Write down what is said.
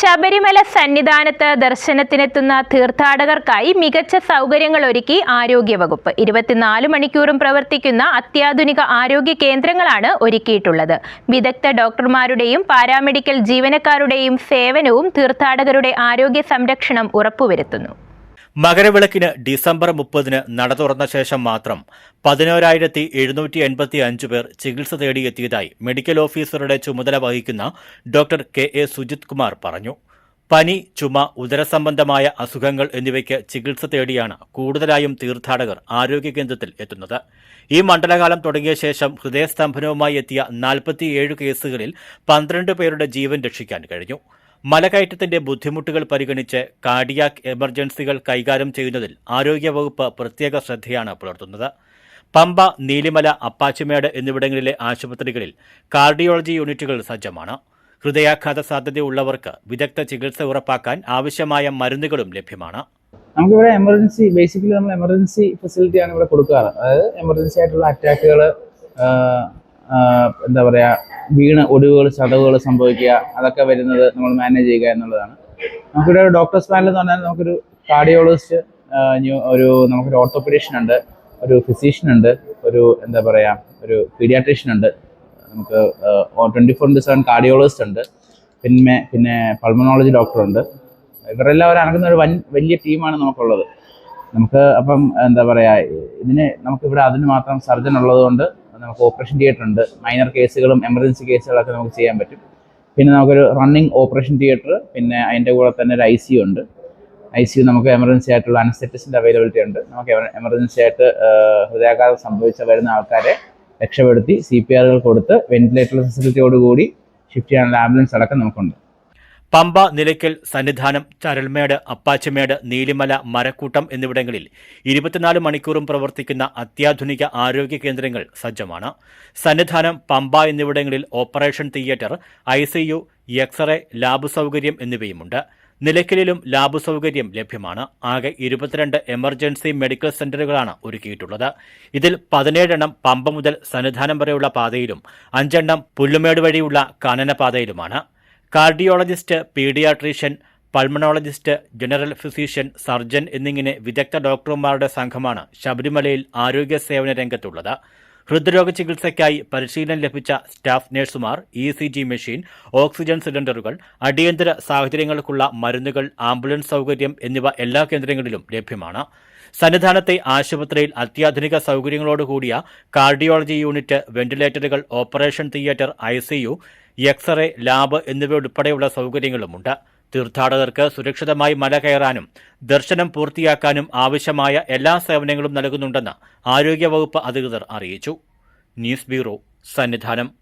ശബരിമല സന്നിധാനത്ത് ദർശനത്തിനെത്തുന്ന തീർത്ഥാടകർക്കായി മികച്ച സൗകര്യങ്ങൾ ഒരുക്കി ആരോഗ്യവകുപ്പ്. ഇരുപത്തിനാല് മണിക്കൂറും പ്രവർത്തിക്കുന്ന അത്യാധുനിക ആരോഗ്യ കേന്ദ്രങ്ങളാണ് ഒരുക്കിയിട്ടുള്ളത്. വിദഗ്ധ ഡോക്ടർമാരുടെയും പാരാമെഡിക്കൽ ജീവനക്കാരുടെയും സേവനവും തീർത്ഥാടകരുടെ ആരോഗ്യ സംരക്ഷണം ഉറപ്പുവരുത്തുന്നു. മകരവിളക്കിന് ഡിസംബർ മുപ്പതിന് നട തുറന്ന ശേഷം മാത്രം പതിനോരായിരത്തി എഴുന്നൂറ്റി എൺപത്തി അഞ്ച് പേർ ചികിത്സ തേടിയെത്തിയതായി മെഡിക്കൽ ഓഫീസറുടെ ചുമതല വഹിക്കുന്ന doctor K A Sujith Kumar പറഞ്ഞു. പനി ചുമ ഉദരസംബന്ധമായ അസുഖങ്ങൾ എന്നിവയ്ക്ക് ചികിത്സ തേടിയാണ് കൂടുതലായും തീർത്ഥാടകർ ആരോഗ്യ കേന്ദ്രത്തിൽ എത്തുന്നത്. ഈ മണ്ഡലകാലം തുടങ്ങിയ ശേഷം ഹൃദയസ്തംഭനവുമായി എത്തിയ നാൽപ്പത്തിയേഴ് കേസുകളിൽ പന്ത്രണ്ട് പേരുടെ ജീവൻ രക്ഷിക്കാൻ കഴിഞ്ഞു. മലകയറ്റത്തിന്റെ ബുദ്ധിമുട്ടുകൾ പരിഗണിച്ച് കാർഡിയാക് എമർജൻസികൾ കൈകാര്യം ചെയ്യുന്നതിൽ ആരോഗ്യവകുപ്പ് പ്രത്യേക ശ്രദ്ധയാണ് പുലർത്തുന്നത്. പമ്പ നീലിമല അപ്പാച്ചിമേട് എന്നിവിടങ്ങളിലെ ആശുപത്രികളിൽ കാർഡിയോളജി യൂണിറ്റുകൾ സജ്ജമാണ്. ഹൃദയാഘാത സാധ്യതയുള്ളവർക്ക് വിദഗ്ധ ചികിത്സ ഉറപ്പാക്കാൻ ആവശ്യമായ മരുന്നുകളും ലഭ്യമാണ്. നമുക്കിവിടെ എമർജൻസി ബേസിക്കലി നമ്മൾ എമർജൻസി ഫെസിലിറ്റിയാണ് ഇവിടെ കൊടുക്കാറ്. അതായത് എമർജൻസി ആയിട്ടുള്ള അറ്റാക്കുകൾ എന്താ പറയുക വീണ് ഒടിവുകൾ ചതവുകൾ സംഭവിക്കുക അതൊക്കെ വരുന്നത് നമ്മൾ മാനേജ് ചെയ്യുക എന്നുള്ളതാണ്. നമുക്കിവിടെ ഡോക്ടേഴ്സ് പാനൽ എന്ന് പറഞ്ഞാൽ നമുക്കൊരു കാർഡിയോളജിസ്റ്റ് ഒരു നമുക്കൊരു ഓർത്തോപെഡീഷ്യൻ ഉണ്ട് ഒരു ഫിസീഷ്യൻ ഉണ്ട് ഒരു എന്താ പറയുക ഒരു പീഡിയാട്രീഷ്യൻ ഉണ്ട്. നമുക്ക് twenty four into seven cardiologist ഉണ്ട്. പിന്നെ പിന്നെ പൾമണോളജി ഡോക്ടറുണ്ട് ഇവരെല്ലാവരും അനക്കുന്ന ഒരു വൻ വലിയ ടീമാണ് നമുക്കുള്ളത്. നമുക്ക് അപ്പം എന്താ പറയുക ഇതിന് നമുക്കിവിടെ അതിന് മാത്രം സർജൻ ഉള്ളതുകൊണ്ട് നമുക്ക് ഓപ്പറേഷൻ തിയേറ്റർ ഉണ്ട്. മൈനർ കേസുകളും എമർജൻസി കേസുകളൊക്കെ നമുക്ക് ചെയ്യാൻ പറ്റും. പിന്നെ നമുക്കൊരു റണ്ണിങ് ഓപ്പറേഷൻ തിയേറ്റർ പിന്നെ അതിന്റെ കൂടെ തന്നെ ഒരു ഐ സി ഉണ്ട്. ഐ സി യു നമുക്ക് എമർജൻസി ആയിട്ടുള്ള അനസ്തെറ്റിസിന്റെ അവൈലബിലിറ്റി ഉണ്ട്. നമുക്ക് എമർജൻസി ആയിട്ട് ഹൃദയാഘാതം സംഭവിച്ച വരുന്ന ആൾക്കാരെ രക്ഷപ്പെടുത്തി സി പി ആറുകൾ കൊടുത്ത് വെന്റിലേറ്റർ ഫെസിലിറ്റിയോടുകൂടി ഷിഫ്റ്റ് ചെയ്യാനുള്ള ആംബുലൻസ് അടക്കം നമുക്കുണ്ട്. പമ്പ നിലയ്ക്കൽ സന്നിധാനം ചരൽമേട് അപ്പാച്ചമേട് നീലിമല മരക്കൂട്ടം എന്നിവിടങ്ങളിൽ ഇരുപത്തിനാല് മണിക്കൂറും പ്രവർത്തിക്കുന്ന അത്യാധുനിക ആരോഗ്യ കേന്ദ്രങ്ങൾ സജ്ജമാണ്. സന്നിധാനം പമ്പ എന്നിവിടങ്ങളിൽ operation theatre ICU X-ray lab സൗകര്യം എന്നിവയുമുണ്ട്. നിലയ്ക്കലിലും ലാബ് സൗകര്യം ലഭ്യമാണ്. ആകെ ഇരുപത്തിരണ്ട് എമർജൻസി മെഡിക്കൽ സെന്ററുകളാണ് ഒരുക്കിയിട്ടുള്ളത്. ഇതിൽ പതിനേഴെണ്ണം പമ്പ മുതൽ സന്നിധാനം വരെയുള്ള പാതയിലും അഞ്ചെണ്ണം പുല്ലുമേട് വഴിയുള്ള കാനനപാതയിലുമാണ് cardiologist pediatrician pulmonologist general physician surgeon എന്നിങ്ങനെ വിദഗ്ധ ഡോക്ടർമാരുടെ സംഘമാണ് ശബരിമലയിൽ ആരോഗ്യ സേവന രംഗത്തുള്ളത്. ഹൃദ്രോഗ ചികിത്സയ്ക്കായി പരിശീലനം ലഭിച്ച സ്റ്റാഫ് നഴ്സുമാർ E C G machine oxygen സിലിണ്ടറുകൾ അടിയന്തര സാഹചര്യങ്ങൾക്കുള്ള മരുന്നുകൾ ആംബുലൻസ് സൗകര്യം എന്നിവ എല്ലാ കേന്ദ്രങ്ങളിലും ലഭ്യമാണ്. സന്നിധാനത്തെ ആശുപത്രിയിൽ അത്യാധുനിക സൗകര്യങ്ങളോടുകൂടിയ cardiology unit വെന്റിലേറ്ററുകൾ operation theatre I C U X-ray lab എന്നിവയുൾപ്പെടെയുള്ള സൗകര്യങ്ങളുമുണ്ട്. തീർത്ഥാടകർക്ക് സുരക്ഷിതമായി മല കയറാനും ദർശനം പൂർത്തിയാക്കാനും ആവശ്യമായ എല്ലാ സേവനങ്ങളും നൽകുന്നുണ്ടെന്ന് ആരോഗ്യവകുപ്പ് അധികൃതർ അറിയിച്ചു. News bureau Sannidhanam.